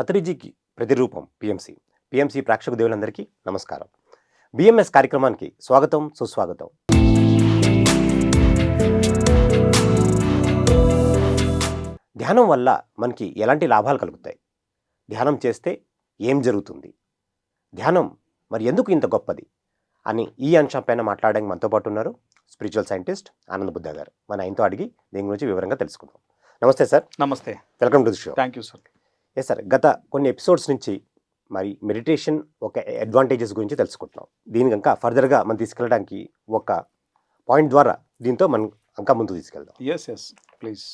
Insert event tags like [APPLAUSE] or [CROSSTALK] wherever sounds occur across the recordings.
పత్రిజీకి ప్రతిరూపం PMC. PMC ప్రేక్షక దేవులందరికీ నమస్కారం. బిఎంఎస్ కార్యక్రమానికి స్వాగతం సుస్వాగతం. ధ్యానం వల్ల మనకి ఎలాంటి లాభాలు కలుగుతాయి? ధ్యానం చేస్తే ఏం జరుగుతుంది? ధ్యానం మరి ఎందుకు ఇంత గొప్పది? అని ఈ అంశం పైన మాట్లాడడానికి మనతో పాటు ఉన్నారు స్పిరిచువల్ సైంటిస్ట్ ఆనంద్ బుద్ధ గారు. మన ఆయనతో అడిగి దీని గురించి వివరంగా తెలుసుకుందాం. నమస్తే సార్. నమస్తే. Welcome to the show. Thank you sir. Yes sir గత కొన్ని ఎపిసోడ్స్ నుంచి మరి మెడిటేషన్ ఒక అడ్వాంటేజెస్ గురించి తెలుసుకుంటున్నాం. దీని కనుక ఫర్దర్గా మనం తీసుకెళ్ళడానికి ఒక పాయింట్ ద్వారా దీంతో మనం ఇంకా ముందుకు తీసుకెళ్దాం. ఎస్ ఎస్ ప్లీజ్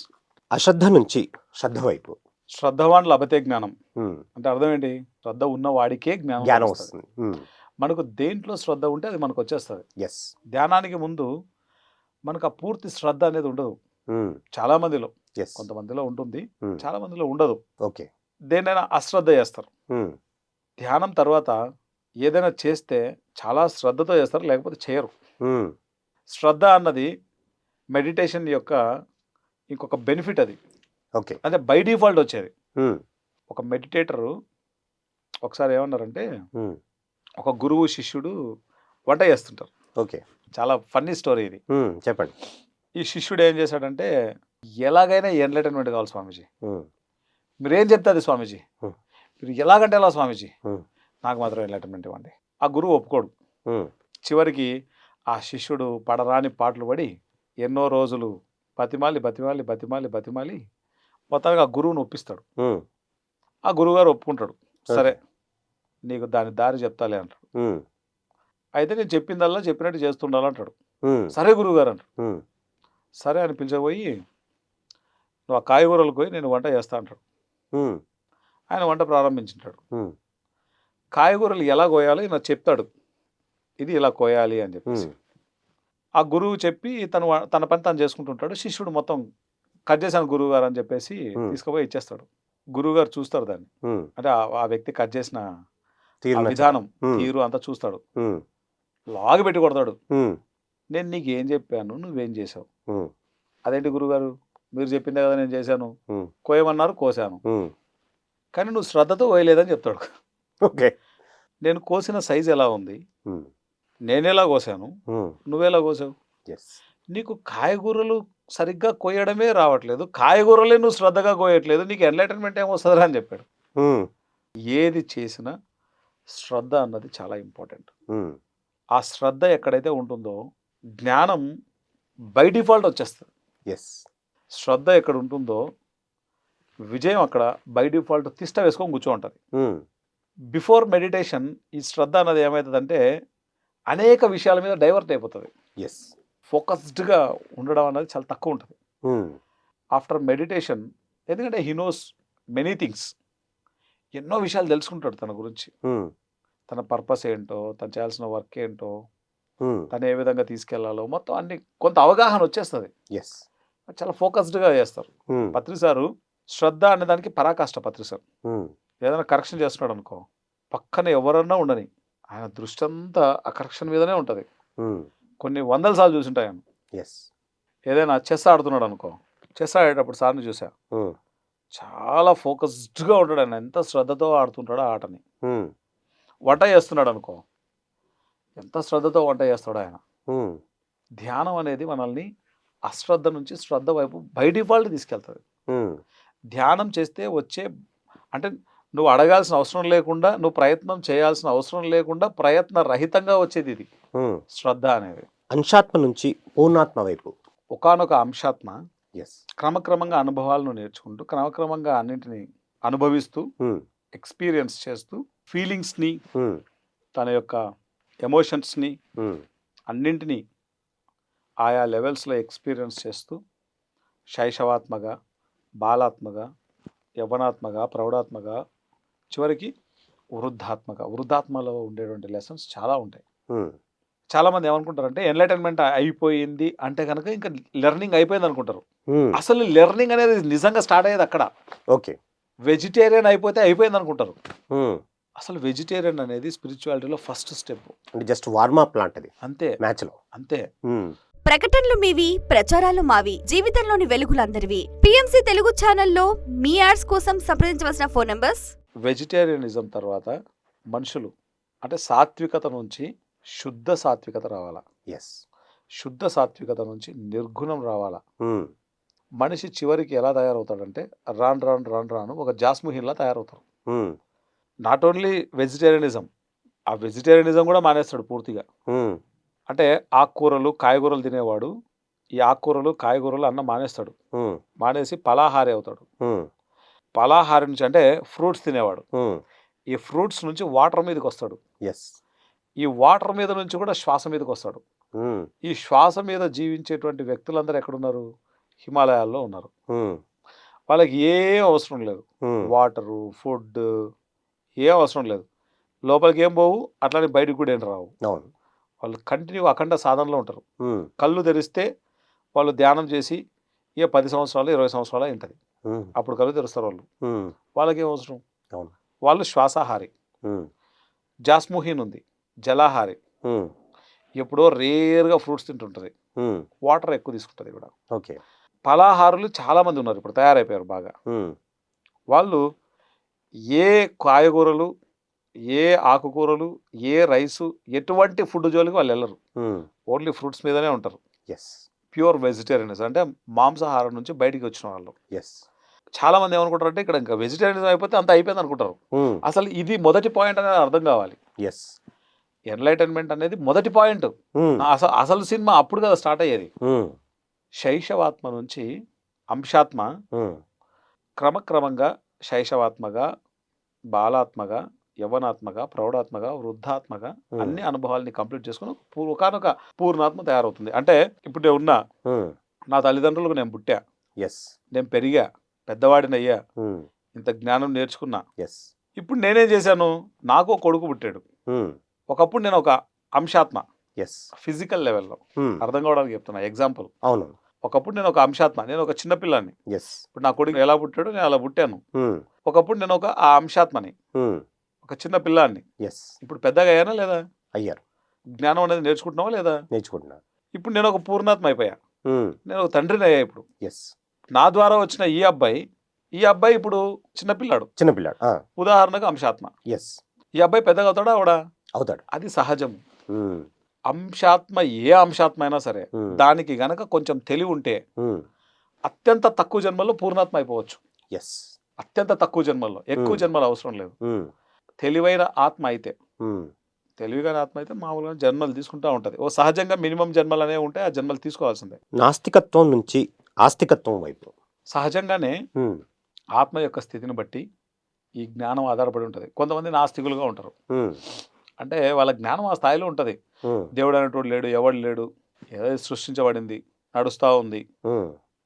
అశ్రద్ధ నుంచి శ్రద్ధ వైపు. శ్రద్ధవాన్ లభతే జ్ఞానం. అంటే అర్థం ఏంటి? శ్రద్ధ ఉన్న వాడికే జ్ఞానం జ్ఞానం వస్తుంది. మనకు దేంట్లో శ్రద్ధ ఉంటే అది మనకు వచ్చేస్తుంది. ఎస్ ధ్యానానికి ముందు మనకు ఆ పూర్తి శ్రద్ధ అనేది ఉండదు. చాలా మందిలో. ఎస్ కొంతమందిలో ఉంటుంది. చాలా మందిలో ఉండదు. ఓకే. దేన్నైనా అశ్రద్ధ చేస్తారు. ధ్యానం తర్వాత ఏదైనా చేస్తే చాలా శ్రద్ధతో చేస్తారు లేకపోతే చేయరు. శ్రద్ధ అన్నది మెడిటేషన్ యొక్క ఇంకొక బెనిఫిట్ అది. ఓకే. అంటే బై డిఫాల్ట్ వచ్చేది. ఒక మెడిటేటరు ఒకసారి ఏమన్నారంటే ఒక గురువు శిష్యుడు వంట చేస్తుంటారు. ఓకే. చాలా ఫన్నీ స్టోరీ ఇది. చెప్పండి. ఈ శిష్యుడు ఏం చేశాడంటే ఎలాగైనా ఎంటర్టైన్మెంట్ కావాలి స్వామీజీ. మీరు ఏం చెప్తే అది స్వామీజీ. మీరు ఎలాగంటే ఎలా స్వామీజీ. నాకు మాత్రం ఎంటర్టైన్మెంట్ ఇవ్వండి. ఆ గురువు ఒప్పుకోడు. చివరికి ఆ శిష్యుడు పడరాని పాటలు పడి ఎన్నో రోజులు బతిమాలి బతిమాలి బతిమాలి బతిమాలి మొత్తానికి ఆ గురువుని ఒప్పిస్తాడు. ఆ గురువుగారు ఒప్పుకుంటాడు. సరే నీకు దాని దారి చెప్తాలే అంటాడు. అయితే నేను చెప్పిందల్లా చెప్పినట్టు చేస్తుండాలంటాడు సరే గురువుగారు అంటాడు. సరే అని పిలిచబోయి నువ్వు ఆ కాయగూరలకు పోయి నేను వంట చేస్తా అంటాడు. ఆయన వంట ప్రారంభించుంటాడు. కాయగూరలు ఎలా కోయాలి నాకు చెప్తాడు. ఇది ఇలా కోయాలి అని చెప్పేసి. ఆ గురువు చెప్పి తను తన పని తను చేసుకుంటుంటాడు. శిష్యుడు మొత్తం కట్ చేశాను గురువు గారు అని చెప్పేసి. తీసుకుపోయి ఇచ్చేస్తాడు. గురువు గారు చూస్తారు దాన్ని. అంటే ఆ- వ్యక్తి కట్ చేసిన విధానం తీరు అంతా చూస్తాడు. లాగి పెట్టి కొడతాడు నేను నీకు ఏం చెప్పాను నువ్వేం చేసావు అదేంటి గురుగారు మీరు చెప్పిందే కదా నేను చేశాను. కోయమన్నారు కోసాను. కానీ నువ్వు శ్రద్ధతో కోయలేదని చెప్తాడు. ఓకే. నేను కోసిన సైజు ఎలా ఉంది? నేనెలా కోసాను? నువ్వెలా కోసావు? నీకు కాయగూరలు సరిగ్గా కోయడమే రావట్లేదు. కాయగూరలే నువ్వు శ్రద్ధగా కోయట్లేదు. నీకు ఎంటర్టైన్మెంట్ ఏం వస్తుందిరా అని చెప్పాడు. ఏది చేసినా శ్రద్ధ అన్నది చాలా ఇంపార్టెంట్ ఆ శ్రద్ధ ఎక్కడైతే ఉంటుందో జ్ఞానం బై డిఫాల్ట్ వచ్చేస్తుంది. ఎస్ శ్రద్ధ ఎక్కడ ఉంటుందో విజయం అక్కడ బై డిఫాల్ట్ తిష్ట వేసుకొని కూర్చో ఉంటుంది బిఫోర్ మెడిటేషన్ ఈ శ్రద్ధ అన్నది ఏమవుతుందంటే అనేక విషయాల మీద డైవర్ట్ అయిపోతుంది. ఎస్ ఫోకస్డ్గా ఉండడం అనేది చాలా తక్కువ ఉంటుంది. ఆఫ్టర్ మెడిటేషన్ ఎందుకంటే హీ నోస్ మెనీ థింగ్స్. ఎన్నో విషయాలు తెలుసుకుంటాడు తన గురించి. తన పర్పస్ ఏంటో తను చేయాల్సిన వర్క్ ఏంటో తను ఏ విధంగా తీసుకెళ్ళాలో మొత్తం అన్ని కొంత అవగాహన వచ్చేస్తుంది. ఎస్ చాలా ఫోకస్డ్గా చేస్తారు. పత్రి సారు శ్రద్ధ అనే దానికి పరాకాష్ట పత్రి సార్. ఏదైనా కరెక్షన్ చేస్తున్నాడు అనుకో పక్కన ఎవరన్నా ఉండని ఆయన దృష్టి అంతా ఆ కరెక్షన్ మీదనే ఉంటుంది. కొన్ని వందల సార్లు చూసింటాయి ఆయన ఎస్ ఏదైనా చెస్ ఆడుతున్నాడు అనుకో చెస్ ఆడేటప్పుడు సార్ని చూసా చాలా ఫోకస్డ్గా ఉంటాడు ఆయన. ఎంత శ్రద్ధతో ఆడుతుంటాడో ఆ ఆటని. వంట చేస్తున్నాడు అనుకో ఎంత శ్రద్ధతో వంట చేస్తాడు ఆయన. ధ్యానం అనేది మనల్ని అశ్రద్ధ నుంచి శ్రద్ధ వైపు బై డిఫాల్ట్ తీసుకెళ్తుంది ధ్యానం చేస్తే వచ్చే అంటే నువ్వు అడగాల్సిన అవసరం లేకుండా నువ్వు ప్రయత్నం చేయాల్సిన అవసరం లేకుండా ప్రయత్న రహితంగా వచ్చేది ఇది. శ్రద్ధ అనేది. అంశాత్మ నుంచి పూర్ణాత్మ వైపు. ఒకానొక అంశాత్మ ఎస్ క్రమక్రమంగా అనుభవాలను నేర్చుకుంటూ క్రమక్రమంగా అన్నింటినీ అనుభవిస్తూ ఎక్స్పీరియన్స్ చేస్తూ ఫీలింగ్స్ని తన యొక్క ఎమోషన్స్ని అన్నింటినీ ఆయా లెవెల్స్లో ఎక్స్పీరియన్స్ చేస్తూ శైశవాత్మగా బాలాత్మగా యవనాత్మగా ప్రౌఢాత్మగా చివరికి వృద్ధాత్మక. వృద్ధాత్మలో ఉండేటువంటి లెసన్స్ చాలా ఉంటాయి. చాలామంది ఏమనుకుంటారంటే ఎన్లైటన్మెంట్ అయిపోయింది అంటే కనుక ఇంకా లెర్నింగ్ అయిపోయింది అనుకుంటారు. అసలు లెర్నింగ్ అనేది నిజంగా స్టార్ట్ అయ్యేది అక్కడ. ఓకే. వెజిటేరియన్ అయిపోతే అయిపోయింది అనుకుంటారు. అసలు వెజిటేరియన్ అనేది స్పిరిచువాలిటీలో ఫస్ట్ స్టెప్ అంటే జస్ట్ వార్మప్ లాంటిది. అంతే. మ్యాచ్లో అంతే. ప్రకటనలు మీవి ప్రచారాలు మావి జీవితంలోని వెలుగులందరివి. పిఎంసి తెలుగు ఛానల్లో మీ యాడ్స్ కోసం సంప్రదించవలసిన ఫోన్ నంబర్స్? వెజిటేరియనిజం తర్వాత మనుషులు అంటే సాత్వికత నుంచి శుద్ధ సాత్వికత రావాలా? ఎస్ శుద్ధ సాత్వికత నుంచి నిర్గుణం రావాలా? మనిషి చివరికి ఎలా తయారవుతాడంటే రాను రాను రాను రాను ఒక జాస్ముహిన్లా తయారవుతారు. నాట్ ఓన్లీ వెజిటేరియనిజం ఆ వెజిటేరియనిజం కూడా మానేస్తాడు పూర్తిగా. అంటే ఆకుకూరలు కాయగూరలు తినేవాడు ఈ ఆకుకూరలు కాయగూరలు అన్న మానేస్తాడు. మానేసి పలాహారి అవుతాడు. పలాహారి నుంచి అంటే ఫ్రూట్స్ తినేవాడు. ఈ ఫ్రూట్స్ నుంచి వాటర్ మీదకి వస్తాడు ఎస్ ఈ వాటర్ మీద నుంచి కూడా శ్వాస మీదకి వస్తాడు ఈ శ్వాస మీద జీవించేటువంటి వ్యక్తులందరూ ఎక్కడున్నారు? హిమాలయాల్లో ఉన్నారు. వాళ్ళకి ఏం అవసరం లేదు. వాటరు ఫుడ్ ఏం అవసరం లేదు. లోపలికి ఏం పోవు? అట్లానే బయటకు కూడా ఏం రావు. అవును. వాళ్ళు కంటిన్యూ అఖండ సాధనలో ఉంటారు. కళ్ళు తెరిస్తే వాళ్ళు ధ్యానం చేసి ఇక పది సంవత్సరాలు ఇరవై సంవత్సరాలు ఉంటుంది. అప్పుడు కళ్ళు తెరుస్తారు వాళ్ళు. వాళ్ళకి ఏం అవసరం. వాళ్ళు శ్వాసాహారి. జాస్ముహీన్ ఉంది. జలాహారి. ఎప్పుడో రేర్గా ఫ్రూట్స్ తింటుంటుంది. వాటర్ ఎక్కువ తీసుకుంటుంది కూడా. ఓకే. ఫలాహారులు చాలామంది ఉన్నారు ఇప్పుడు తయారైపోయారు బాగా. వాళ్ళు ఏ కాయగూరలు ఏ ఆకుకూరలు ఏ రైసు ఎటువంటి ఫుడ్ జోలికి వాళ్ళు వెళ్ళరు. ఓన్లీ ఫ్రూట్స్ మీదనే ఉంటారు. ఎస్. ప్యూర్ వెజిటేరియన్స్ అంటే మాంసాహారం నుంచి బయటికి వచ్చిన వాళ్ళు. ఎస్. చాలా మంది ఏమనుకుంటారు అంటే ఇక్కడ ఇంకా వెజిటేరియనిజం అయిపోతే అంత అయిపోయింది అనుకుంటారు. అసలు ఇది మొదటి పాయింట్ అనేది అర్థం కావాలి. ఎస్. ఎన్లైటన్మెంట్ అనేది మొదటి పాయింట్. అసలు అసలు సినిమా అప్పుడు కదా స్టార్ట్ అయ్యేది. శైశవాత్మ నుంచి అంశాత్మ క్రమక్రమంగా శైశవాత్మగా బాలాత్మగా యవనాత్మగా ప్రౌఢాత్మగా వృద్ధాత్మగా ఉమ్, అన్ని అనుభవాల్ని కంప్లీట్ చేసుకుని ఒకనొక పూర్ణాత్మ తయారవుతుంది. అంటే ఇప్పుడు నేను ఉన్నా నా తల్లిదండ్రులకు నేను పుట్టా. ఎస్ నేను పెరిగా పెద్దవాడిని అయ్యా ఇంత జ్ఞానం నేర్చుకున్నా. ఎస్ ఇప్పుడు నేనేం చేశాను? నాకు కొడుకు పుట్టాడు. ఒకప్పుడు నేను ఒక అంశాత్మ. ఎస్ ఫిజికల్ లెవెల్లో అర్థం కావడానికి చెప్తున్నా ఎగ్జాంపుల్ అవును. ఒకప్పుడు నేను ఒక అంశాత్మ నేను ఒక చిన్నపిల్లాన్ని ఎస్ ఇప్పుడు నా కొడుకు ఎలా పుట్టాడో నేను అలా పుట్టాను. ఒకప్పుడు నేను ఒక ఆ అంశాత్మని. ఒక చిన్న పిల్లాన్ని. ఎస్ ఇప్పుడు పెద్దగా అయ్యానా లేదా? అయ్యారు. జ్ఞానం అనేది నేర్చుకుంటున్నావా లేదా? నేర్చుకుంటున్నారు ఇప్పుడు నేను ఒక పూర్ణాత్మ అయిపోయా. నేను ఒక తండ్రిని అయ్యా ఇప్పుడు. ఎస్ నా ద్వారా వచ్చిన ఈ అబ్బాయి ఈ అబ్బాయి ఇప్పుడు చిన్నపిల్లాడు చిన్నపిల్లాడు ఉదాహరణకు అంశాత్మ. ఎస్ ఈ అబ్బాయి పెద్దగా అవుతాడా? అవడా అవుతాడు. అది సహజం. అంశాత్మ ఏ అంశాత్మ అయినా సరే దానికి గనక కొంచెం తెలివి ఉంటే అత్యంత తక్కువ జన్మల్లో పూర్ణాత్మ అయిపోవచ్చు. ఎస్ అత్యంత తక్కువ జన్మల్లో ఎక్కువ. జన్మలు అవసరం లేదు. తెలివైన ఆత్మ అయితే. తెలివిగా ఆత్మ అయితే మామూలుగా జన్మలు తీసుకుంటా ఉంటుంది. ఓ సహజంగా మినిమం జన్మలు అనేవి ఉంటాయి ఆ జన్మలు తీసుకోవాల్సిందే. నాస్తికత్వం నుంచి ఆస్తికత్వం వైపు. సహజంగానే ఆత్మ యొక్క స్థితిని బట్టి ఈ జ్ఞానం ఆధారపడి ఉంటుంది. కొంతమంది నాస్తికులుగా ఉంటారు. అంటే వాళ్ళ జ్ఞానం ఆ స్థాయిలో ఉంటుంది. దేవుడు అనేటోడు లేడు ఎవడు లేడు ఏదో సృష్టించబడింది నడుస్తూ ఉంది.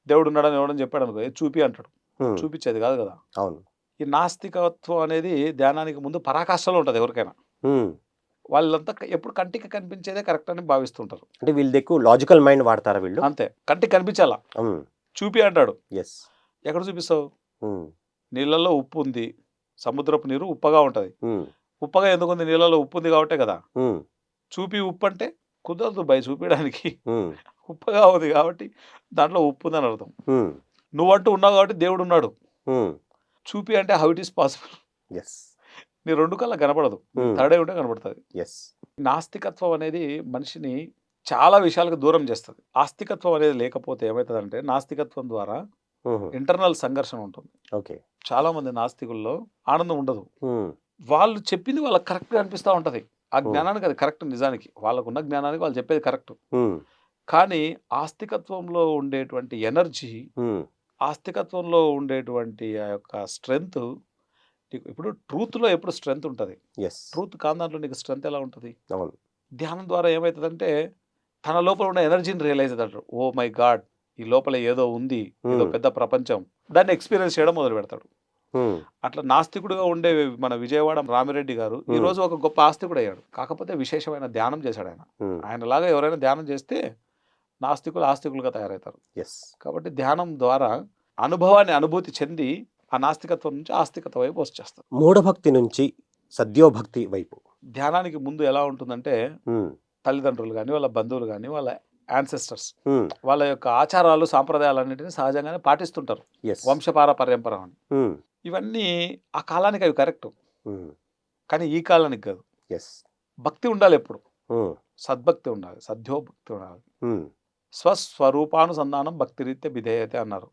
దేవుడు ఉన్నాడని ఎవడని చెప్పాడు అనుకో "ఏ చూపి అంటాడు. చూపించేది కాదు కదా. అవును. ఈ నాస్తికత్వం అనేది ధ్యానానికి ముందు పరాకాష్ఠలో ఉంటుంది ఎవరికైనా. వాళ్ళంతా ఎప్పుడు కంటికి కనిపించేదే కరెక్ట్ అని భావిస్తుంటారు. అంటే వీళ్ళది ఎక్కువ లాజికల్ మైండ్ వాడతారా వీళ్ళు? అంతే. కంటికి కనిపించాలా? చూపి అంటాడు. ఎస్ ఎక్కడ చూపిస్తావు? నీళ్ళల్లో ఉప్పు ఉంది. సముద్రపు నీరు ఉప్పగా ఉంటుంది. ఉప్పగా ఎందుకు ఉంది? నీళ్ళలో ఉప్పు ఉంది కాబట్టే కదా. చూపి ఉప్పు అంటే కుదరదు బై చూపించడానికి ఉప్పగా ఉంది కాబట్టి దాంట్లో ఉప్పు ఉందని అర్థం. నువ్వంటూ ఉన్నావు కాబట్టి దేవుడు ఉన్నాడు. చూపి అంటే how it is possible yes నీ రెండు కల్లా కనపడదు. థర్డ్ ఉంటే కనపడుతుంది. ఎస్ నాస్తికత్వం అనేది మనిషిని చాలా విషయాలకు దూరం చేస్తుంది. ఆస్తికత్వం అనేది లేకపోతే ఏమవుతుందంటే నాస్తికత్వం ద్వారా ఇంటర్నల్ సంఘర్షణ ఉంటుంది. ఓకే చాలా మంది నాస్తికుల్లో ఆనందం ఉండదు. వాళ్ళు చెప్పింది వాళ్ళకి కరెక్ట్గా అనిపిస్తూ ఉంటుంది. ఆ జ్ఞానానికి అది కరెక్ట్ నిజానికి. వాళ్ళకున్న జ్ఞానానికి వాళ్ళు చెప్పేది కరెక్ట్ కానీ ఆస్తికత్వంలో ఉండేటువంటి ఎనర్జీ ఆస్తికత్వంలో ఉండేటువంటి ఆ యొక్క స్ట్రెంగ్త్ ఇప్పుడు ట్రూత్లో ఎప్పుడు స్ట్రెంగ్త్ ఉంటుంది. ఎస్ ట్రూత్ కాని దాంట్లో నీకు స్ట్రెంగ్త్ ఎలా ఉంటుంది? అవును. ధ్యానం ద్వారా ఏమవుతుందంటే తన లోపల ఉన్న ఎనర్జీని రియలైజ్ అవుతాడు ఓ మై గాడ్! ఈ లోపల ఏదో ఉంది ఏదో Hmm. పెద్ద ప్రపంచం. దాన్ని ఎక్స్పీరియన్స్ చేయడం మొదలు పెడతాడు. ఉమ్, అట్లా నాస్తికుడుగా ఉండే మన విజయవాడ రామిరెడ్డి గారు ఈ Hmm. రోజు ఒక గొప్ప ఆస్తికుడు అయ్యాడు కాకపోతే విశేషమైన ధ్యానం చేశాడు ఆయన. ఆయనలాగా ఎవరైనా ధ్యానం చేస్తే నాస్తికులు ఆస్తికులుగా తయారవుతారు. ఎస్ కాబట్టి ధ్యానం ద్వారా అనుభవాన్ని అనుభూతి చెంది ఆ నాస్తికత్వం నుంచి ఆస్తికత వైపు వచ్చేస్తారు మూఢభక్తి నుంచి సద్యోభక్తి వైపు. ధ్యానానికి ముందు ఎలా ఉంటుందంటే ఉమ్, తల్లిదండ్రులు కానీ వాళ్ళ బంధువులు కానీ వాళ్ళ యాన్సెస్టర్స్ ఉమ్, వాళ్ళ యొక్క ఆచారాలు సాంప్రదాయాలన్నింటినీ సహజంగానే పాటిస్తుంటారు. ఎస్ వంశపారపర్యంపరం అని. ఉమ్, ఇవన్నీ ఆ కాలానికి అవి కరెక్ట్. కానీ ఈ కాలానికి కాదు. ఎస్ భక్తి ఉండాలి ఎప్పుడు. సద్భక్తి ఉండాలి సద్యోభక్తి ఉండాలి. స్వస్వరూపానుసంధానం భక్తి రీత్యా విధేయతే అన్నారు.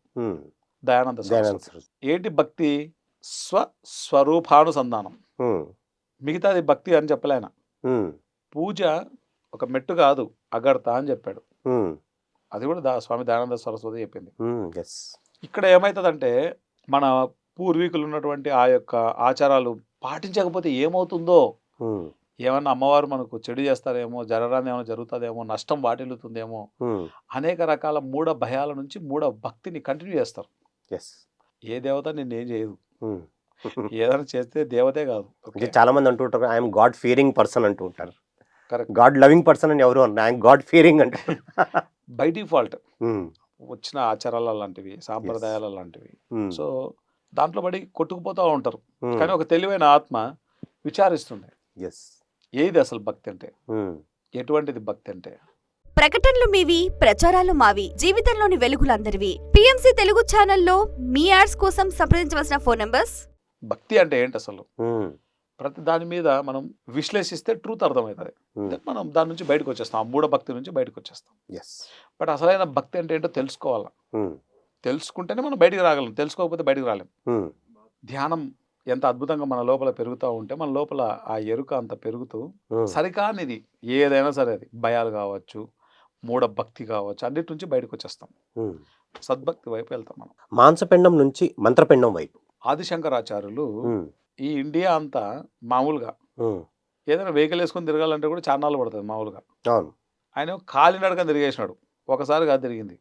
దయానంద సరస్వతి. ఏంటి భక్తి? స్వస్వరూపానుసంధానం. మిగతాది భక్తి అని చెప్పలేన పూజ ఒక మెట్టు కాదు అగడత అని చెప్పాడు. అది కూడా దా స్వామి దయానంద సరస్వతి చెప్పింది. ఇక్కడ ఏమవుతుందంటే మన పూర్వీకులు ఉన్నటువంటి ఆ యొక్క ఆచారాలు పాటించకపోతే ఏమవుతుందో? ఏమన్నా అమ్మవారు మనకు చెడు చేస్తారేమో జరరాని ఏమైనా జరుగుతుందేమో నష్టం వాటిల్లుతుందేమో అనేక రకాల మూఢ భయాల నుంచి మూఢ భక్తిని కంటిన్యూ చేస్తారు. ఏ దేవత నిన్నేం చేయదు. ఉమ్. [LAUGHS] ఏదైనా చేస్తే దేవతే కాదు. అంటే చాలా మంది అంటూ ఉంటారు ఐఎమ్ గాడ్ ఫియరింగ్ పర్సన్ అంటూ ఉంటారు. కరెక్ట్. గాడ్ లవింగ్ పర్సన్ అని ఎవరు అన్నారు ఐఎమ్ గాడ్ ఫియరింగ్ అంటారు [LAUGHS] బై డిఫాల్ట్. వచ్చిన ఆచారాల లాంటివి సాంప్రదాయాల లాంటివి. సో దాంట్లో పడి కొట్టుకుపోతూ ఉంటారు. కానీ ఒక తెలివైన ఆత్మ విచారిస్తుంది ఎస్ ఏది అసలు భక్తి అంటే ఎటువంటిది భక్తి అంటే ప్రకటనలు మీవి ప్రచారాలు మావి జీవితంలోని వెలుగులందరివి. పిఎంసి తెలుగు ఛానల్లో మీ యాడ్స్ కోసం సంప్రదించవలసిన ఫోన్ నంబర్స్? భక్తి అంటే ఏంటి అసలు? ప్రతి దాని మీద మనం విశ్లేషిస్తే ట్రూత్ అర్థమవుతుంది. మనం దాని నుంచి బయటకు వచ్చేస్తాం. ఆ మూఢ భక్తి నుంచి బయటకు వచ్చేస్తాం. ఎస్ బట్ అసలైన భక్తి అంటే ఏంటో తెలుసుకోవాలి? తెలుసుకుంటేనే మనం బయటికి రాగలం. తెలుసుకోకపోతే బయటికి రాలేం. ధ్యానం ఎంత అద్భుతంగా మన లోపల పెరుగుతూ ఉంటే మన లోపల ఆ ఎరుక అంత పెరుగుతూ సరికానిది. ఏదైనా సరే అది. భయాలు కావచ్చు మూఢ భక్తి కావచ్చు అన్నిటి నుంచి బయటకు వచ్చేస్తాం. సద్భక్తి వైపు వెళ్తాం మనం. మాంసపిండం నుంచి మంత్రపిండం వైపు. ఆదిశంకరాచార్యులు ఈ ఇండియా అంతా మామూలుగా ఏదైనా వెహికల్ వేసుకొని తిరగాలంటే కూడా చాలా నాళ్ళు పడుతుంది మామూలుగా. అవును. ఆయన కాలినడకని తిరిగేసినాడు. ఒకసారి కాదు తిరిగింది.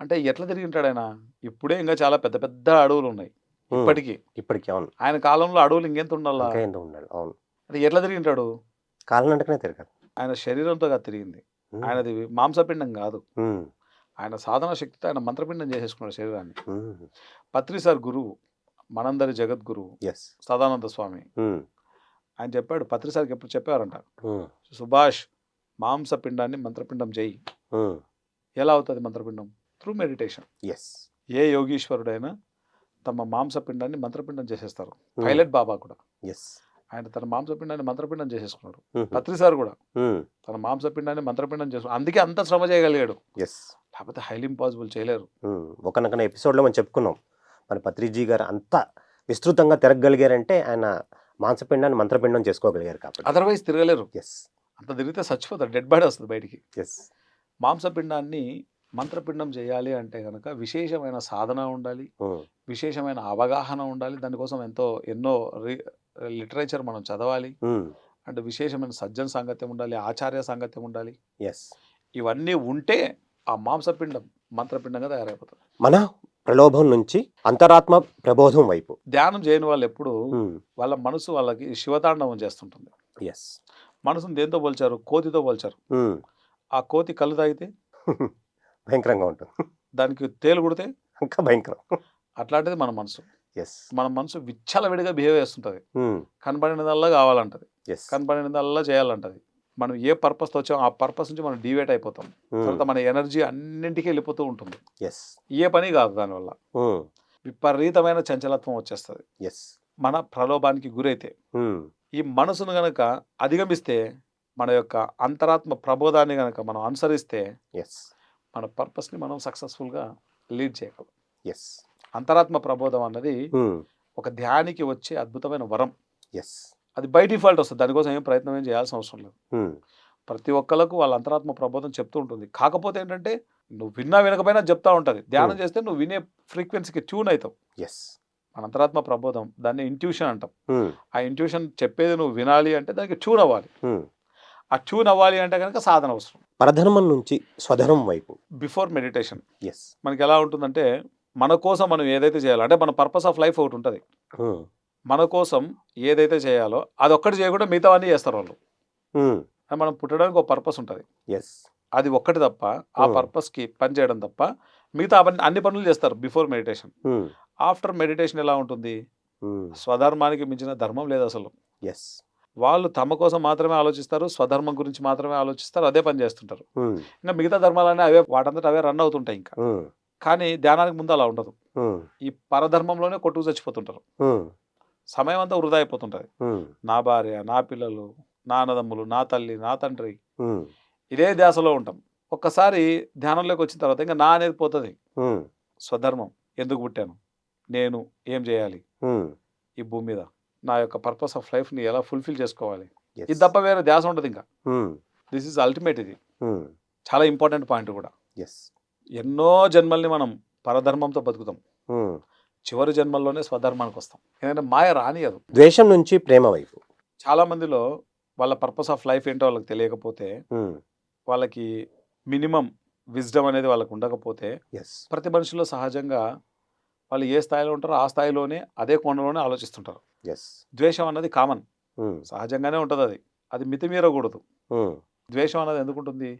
అంటే ఎట్లా తిరిగింటాడు ఆయన? ఇప్పుడే ఇంకా చాలా పెద్ద పెద్ద అడవులు ఉన్నాయి. ఇప్పటికీ. ఇప్పటికి అవును. ఆయన కాలంలో అడవులు ఇంకెంత ఉండాలా? ఉండాలి అవును. అది ఎట్లా తిరిగింటాడు? కాలినడకనే తిరగాలి. ఆయన శరీరంతో తిరిగింది. ఆయనది మాంసపిండం కాదు. ఆయన సాధన శక్తితో ఆయన మంత్రపిండం చేసేసుకున్నాడు శరీరాన్ని. ఉమ్, పత్రిసార్ గురువు మనందరి జగద్గురువు సదానంద స్వామి. ఆయన చెప్పాడు పత్రిసార్కి ఎప్పుడు చెప్పారంట సుభాష్ మాంసపిండాన్ని మంత్రపిండం చేయి. ఎలా అవుతుంది మంత్రపిండం? Through meditation. ఎస్ ఏ యోగీశ్వరుడైనా తమ మాంసపిండాన్ని మంత్రపిండం చేసేస్తారు. పైలట్ బాబా కూడా. ఎస్ ఆయన తన మాంసపిండాన్ని మంత్రపిండం చేసేసుకున్నాడు. ఉమ్, పత్రిసార్ కూడా. తన మాంసపిండాన్ని మంత్రపిండం చేసుకున్నాడు అందుకే అంత శ్రమ చేయగలిగాడు. ఎస్ లేకపోతే హైలీ ఇంపాసిబుల్ చేయలేరు. ఉమ్, ఒకనొకన ఎపిసోడ్లో మనం చెప్పుకున్నాం. మన పత్రిజీ గారు అంత విస్తృతంగా తిరగగలిగారంటే ఆయన మాంసపిండాన్ని మంత్రపిండం చేసుకోగలిగారు కాబట్టి. అదర్వైజ్ తిరగలేరు. ఎస్ అంత తిరిగితే చచ్చిపోతారు డెడ్ బాడీ వస్తుంది బయటికి. ఎస్ మాంసపిండాన్ని మంత్రపిండం చేయాలి అంటే కనుక విశేషమైన సాధన ఉండాలి విశేషమైన అవగాహన ఉండాలి. దానికోసం ఎంతో ఎన్నో లిటరేచర్ మనం చదవాలి. అండ్ విశేషమైన సజ్జన సాంగత్యం ఉండాలి ఆచార్య సాంగత్యం ఉండాలి. ఎస్ ఇవన్నీ ఉంటే ఆ మాంసపిండం మంత్రపిండంగా తయారైపోతుంది. మన ప్రలోభం నుంచి అంతరాత్మ ప్రబోధం వైపు. ధ్యానం చేయని వాళ్ళు ఎప్పుడు వాళ్ళ మనసు వాళ్ళకి శివతాండవం చేస్తుంటుంది. ఎస్ మనసును దేంతో పోల్చారు? కోతితో పోల్చారు. ఆ కోతి కళ్ళు తాగితే [LAUGHS] భయంకరంగా ఉంటుంది. దానికి తేలు కుడితే ఇంకా భయంకరం. అట్లాంటిది మన మనసు. ఎస్ మన మనసు విచ్చలవిడిగా బిహేవ్ చేస్తుంటుంది. కనపడినదల్లా కావాలంటది. కనపడినదల్లా చేయాలంటది. మనం ఏ పర్పస్తో వచ్చామో ఆ పర్పస్ నుంచి మనం డివేట్ అయిపోతాం. తర్వాత మన ఎనర్జీ అన్నింటికి వెళ్ళిపోతూ ఉంటుంది. ఎస్ ఏ పని కాదు దానివల్ల. విపరీతమైన చంచలత్వం వచ్చేస్తుంది. ఎస్ మన ప్రలోభానికి గురైతే ఈ మనసును గనక అధిగమిస్తే మన యొక్క అంతరాత్మ ప్రబోధాన్ని గనక మనం అనుసరిస్తే ఎస్ మన పర్పస్ని మనం సక్సెస్ఫుల్గా లీడ్ చేయగలం. ఎస్ అంతరాత్మ ప్రబోధం అన్నది ఒక ధ్యానికి వచ్చే అద్భుతమైన వరం. ఎస్ అది బై డిఫాల్ట్ వస్తుంది. దానికోసం ఏం ప్రయత్నం ఏం చేయాల్సిన అవసరం లేదు. ప్రతి ఒక్కళ్ళకు వాళ్ళ అంతరాత్మ ప్రబోధం చెప్తూ ఉంటుంది. కాకపోతే ఏంటంటే నువ్వు విన్నా వినకపోయినా చెప్తా ఉంటుంది. ధ్యానం. చేస్తే నువ్వు వినే ఫ్రీక్వెన్సీకి ట్యూన్ అవుతావు. ఎస్ మన అంతరాత్మ ప్రబోధం దాన్ని ఇంట్యూషన్ అంటాం. ఆ ఇంట్యూషన్ చెప్పేది నువ్వు వినాలి అంటే దానికి ట్యూన్ అవ్వాలి. ఆ ట్యూన్ అవ్వాలి అంటే కనుక సాధన అవసరం. పరధర్మం నుంచి స్వధర్మం వైపు. బిఫోర్ మెడిటేషన్ ఎస్ మనకి ఎలా ఉంటుందంటే మన కోసం మనం ఏదైతే చేయాలో అంటే మన పర్పస్ ఆఫ్ లైఫ్ ఒకటి ఉంటుంది. మన కోసం ఏదైతే చేయాలో అది ఒక్కటి చేయకుండా మిగతా అన్నీ చేస్తారు వాళ్ళు. మనం పుట్టడానికి ఒక పర్పస్ ఉంటుంది. ఎస్ అది ఒక్కటి తప్ప ఆ. పర్పస్కి పని చేయడం తప్ప మిగతా అవన్నీ అన్ని పనులు చేస్తారు బిఫోర్ మెడిటేషన్ ఆఫ్టర్ మెడిటేషన్ ఎలా ఉంటుంది? స్వధర్మానికి మించిన ధర్మం లేదు అసలు. ఎస్ వాళ్ళు తమ కోసం మాత్రమే ఆలోచిస్తారు స్వధర్మం గురించి మాత్రమే ఆలోచిస్తారు అదే పని చేస్తుంటారు. ఇంకా మిగతా ధర్మాలన్నీ అవే వాటంతట అవే రన్ అవుతుంటాయి ఇంకా. కానీ ధ్యానానికి ముందు అలా ఉండదు. ఈ పరధర్మంలోనే కొట్టుకు చచ్చిపోతుంటారు. సమయం అంతా వృధా అయిపోతుంటుంది. నా భార్య నా పిల్లలు నా అన్నదమ్ములు నా తల్లి నా తండ్రి ఇదే ధ్యాసలో ఉంటాం. ఒక్కసారి ధ్యానంలోకి వచ్చిన తర్వాత ఇంకా నా అనేది పోతుంది. స్వధర్మం ఎందుకు పుట్టాను? నేను ఏం చేయాలి? ఈ భూమి మీద. నా యొక్క పర్పస్ ఆఫ్ లైఫ్ని ఎలా ఫుల్ఫిల్ చేసుకోవాలి. ఇది తప్ప వేరే ధ్యాస ఉండదు ఇంకా. దిస్ ఇస్ అల్టిమేట్ ఇది. ఉమ్, చాలా ఇంపార్టెంట్ పాయింట్ కూడా. Yes. ఎన్నో జన్మల్ని మనం పరధర్మంతో బతుకుతాం. ఉమ్. చివరి జన్మల్లోనే స్వధర్మానికి వస్తాం. ఎందుకంటే మాయ రానియదు ద్వేషం నుంచి ప్రేమ వైపు. చాలా మందిలో వాళ్ళ పర్పస్ ఆఫ్ లైఫ్ ఏంటో వాళ్ళకి తెలియకపోతే ఉమ్, వాళ్ళకి మినిమం విజ్డమ్ అనేది వాళ్ళకి ఉండకపోతే. ప్రతి మనిషిలో సహజంగా వాళ్ళు ఏ స్థాయిలో ఉంటారో ఆ స్థాయిలోనే అదే కోణంలోనే ఆలోచిస్తుంటారు. ద్వేషం అన్నది కామన్ ఉమ్, సహజంగానే ఉంటుంది అది అది మితిమీరకూడదు ఉమ్, ద్వేషం అనేది ఎందుకు ఉంటుంది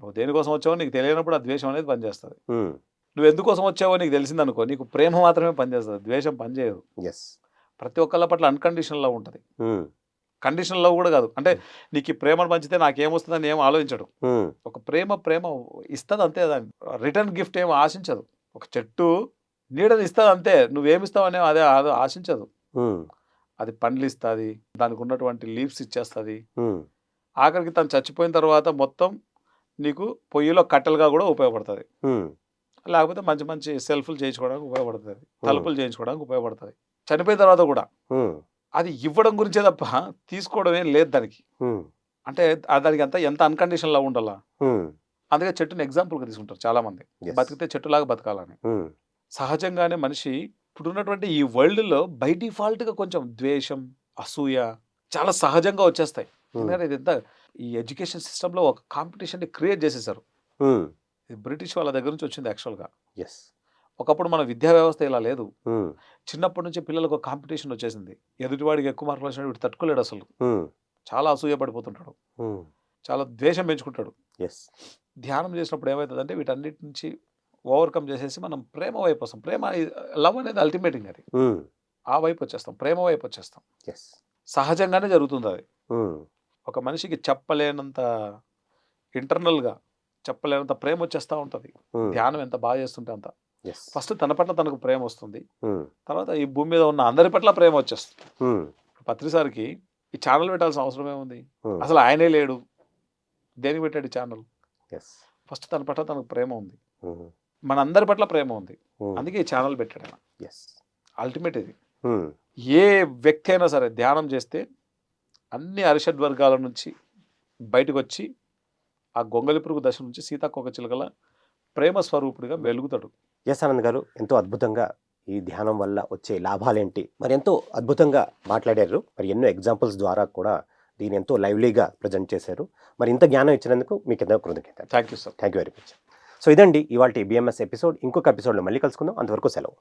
నువ్వు దేనికోసం వచ్చావో నీకు తెలియనప్పుడు ఆ ద్వేషం అనేది పనిచేస్తుంది. ఉమ్, నువ్వు ఎందుకోసం వచ్చావో నీకు తెలిసిందనుకో నీకు ప్రేమ మాత్రమే పనిచేస్తుంది. ద్వేషం పనిచేయదు. ప్రతి ఒక్కళ్ళ పట్ల అన్కండిషనల్ ఉంటుంది. కండిషనల్ కూడా కాదు. అంటే నీకు ఈ ప్రేమను పంచితే నాకేమొస్తుందని ఏం ఆలోచించడు. ఒక ప్రేమ ప్రేమ ఇస్తుంది అంతే దాన్ని. రిటర్న్ గిఫ్ట్ ఏం ఆశించదు. ఒక చెట్టు నీడని ఇస్తుంది అంతే. నువ్వేమిస్తావు అనే అదే ఆశించదు. అది పండ్లు ఇస్తుంది దానికి ఉన్నటువంటి లీవ్స్ ఇచ్చేస్తుంది. ఆఖరికి తను చచ్చిపోయిన తర్వాత మొత్తం నీకు పొయ్యిలో కట్టెలుగా కూడా ఉపయోగపడుతుంది. లేకపోతే మంచి మంచి సెల్ఫ్లు చేయించుకోవడానికి ఉపయోగపడుతుంది. తలుపులు చేయించుకోవడానికి ఉపయోగపడుతుంది. చనిపోయిన తర్వాత కూడా అది ఇవ్వడం గురించే తప్ప తీసుకోవడం ఏం లేదు దానికి. అంటే దానికి అంత ఎంత అన్కండిషన్ లవ్ ఉండాలా అందుకే చెట్టుని ఎగ్జాంపుల్గా తీసుకుంటారు చాలా మంది. బతికితే చెట్టులాగా బతకాలని. సహజంగానే మనిషి ఇప్పుడున్నటువంటి ఈ వరల్డ్లో బై డిఫాల్ట్గా కొంచెం ద్వేషం అసూయ చాలా సహజంగా వచ్చేస్తాయి. ఎందుకంటే ఇది ఎంత ఈ ఎడ్యుకేషన్ సిస్టంలో ఒక కాంపిటీషన్ని క్రియేట్ చేసేసారు బ్రిటిష్ వాళ్ళ దగ్గర నుంచి వచ్చింది యాక్చువల్గా. yes. ఒకప్పుడు మన విద్యా వ్యవస్థ ఇలా లేదు. చిన్నప్పటి నుంచి పిల్లలకు ఒక కాంపిటీషన్ వచ్చేసింది. ఎదుటివాడికి ఎక్కువ మార్కులు వచ్చినట్టు వీడు తట్టుకోలేడు అసలు. చాలా అసూయ పడిపోతుంటాడు. చాలా ద్వేషం పెంచుకుంటాడు. yes. ధ్యానం చేసినప్పుడు ఏమవుతుందంటే వీటన్నిటి నుంచి ఓవర్కమ్ చేసేసి మనం ప్రేమ వైపు వస్తాం. ప్రేమ లవ్ అనేది అల్టిమేట్ ఇంకా అది. ఆ వైపు వచ్చేస్తాం. ప్రేమ వైపు వచ్చేస్తాం. Yes. సహజంగానే జరుగుతుంది అది. ఒక మనిషికి చెప్పలేనంత ఇంటర్నల్గా చెప్పలేనంత ప్రేమ వచ్చేస్తూ ఉంటుంది. ధ్యానం ఎంత బాగా చేస్తుంటే అంత. ఫస్ట్ తన పట్ల తనకు ప్రేమ వస్తుంది. తర్వాత ఈ భూమి మీద ఉన్న అందరి పట్ల ప్రేమ వచ్చేస్తుంది. పత్రిసారికి ఈ ఛానల్ పెట్టాల్సిన అవసరం ఏముంది? అసలు ఆయనే లేడు. దేనికి పెట్టాడు ఛానల్ yes. ఫస్ట్ తన పట్ల తనకు ప్రేమ ఉంది. మన అందరి పట్ల ప్రేమ ఉంది. అందుకే ఈ ఛానల్ పెట్టాడు yes. అల్టిమేట్ ఇది. ఏ వ్యక్తి అయినా సరే ధ్యానం చేస్తే అన్ని అరిషడ్ వర్గాల నుంచి బయటకు వచ్చి ఆ గొంగలి పురుగు దశ నుంచి సీతాకోక చిలుకల ప్రేమ స్వరూపుడిగా వెలుగుతాడు. ఎస్ ఆనంద్ గారు ఎంతో అద్భుతంగా ఈ ధ్యానం వల్ల వచ్చే లాభాలేంటి? మరి ఎంతో అద్భుతంగా మాట్లాడారు. మరి ఎన్నో ఎగ్జాంపుల్స్ ద్వారా కూడా దీన్ని ఎంతో లైవ్లీగా ప్రజెంట్ చేశారు. మరి ఇంత జ్ఞానం ఇచ్చినందుకు మీకు ఎంతో కృతజ్ఞతలు. Thank you sir thank you very much so ఇదండి ఇవాళ బిఎంఎస్ ఎపిసోడ్ ఇంకొక ఎపిసోడ్లో మళ్ళీ కలుసుకుందాం. అంతవరకు సెలవు.